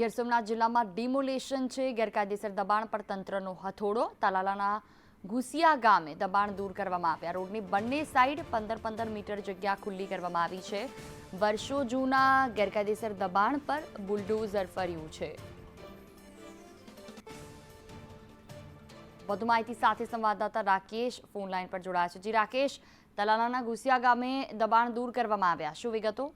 ગીર સોમનાથ જિલ્લામાં ડિમોલેશન છે, ગેરકાયદેસર દબાણ પર તંત્રનો હથોડો. તાલાલાના ઘુસિયા ગામે દબાણ દૂર કરવામાં આવ્યા. રોડની બંને સાઈડ પંદર પંદર મીટર જગ્યા ખુલ્લી કરવામાં આવી છે. વર્ષો જૂના ગેરકાયદેસર દબાણ પર બુલડોઝર ફર્યું છે. વધુ માહિતી સાથે સંવાદદાતા રાકેશ ફોન લાઈન પર જોડાયા છે. જી રાકેશ, તલાલાના ઘુસિયા ગામે દબાણ દૂર કરવામાં આવ્યા. શું વિગતો?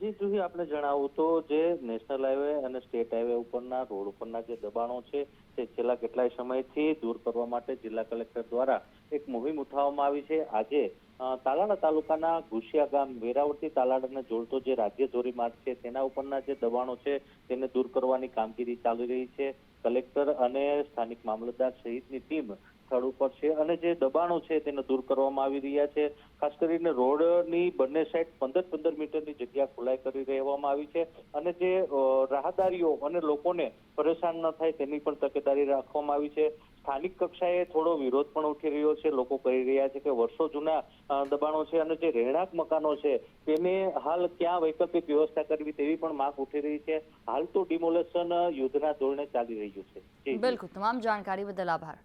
જી જુહી આપણે જણાવું તો જે નેશનલ હાઈવે અને સ્ટેટ હાઈવે ઉપરના રોડ ઉપરના જે દબાણો છે તે છેલ્લા કેટલાય સમયથી દૂર કરવા માટે જિલ્લા કલેક્ટર દ્વારા એક મુહિમ ઉઠાવવામાં આવી છે. આજે અ, તાલાલા તાલુકાના ઘુસિયા ગામ વેરાવળથી તાલાળાને જોડતો જે રાજ્ય ધોરીમાર્ગ છે તેના ઉપરના જે દબાણો છે તેને દૂર કરવાની કામગીરી ચાલી રહી છે. કલેક્ટર અને સ્થાનિક મામલતદાર સહિતની ટીમ સ્થળ ઉપર છે અને જે દબાણો છે તેને દૂર કરવામાં આવી રહ્યા છે. ખાસ કરીને રોડની બંને સાઈડ પંદર પંદર મીટરની જગ્યા ખુલાઈ કરી રહેવામાં આવી છે અને જે રાહદારીઓ અને લોકોને પરેશાન ન થાય તેની પણ તકેદારી રાખવામાં આવી છે. સ્થાનિક કક્ષાએ થોડો વિરોધ પણ ઉઠી રહ્યો છે. લોકો કહી રહ્યા છે કે વર્ષો જૂના દબાણો છે અને જે રહેણાંક મકાનો છે, તેને હાલ ક્યાં વૈકલ્પિક વ્યવસ્થા કરવી તેવી પણ માંગ ઉઠી રહી છે. હાલ તો ડિમોલેશન યુદ્ધના ધોરણે ચાલી રહ્યું છે. બિલકુલ. તમામ જાણકારી બદલ આભાર.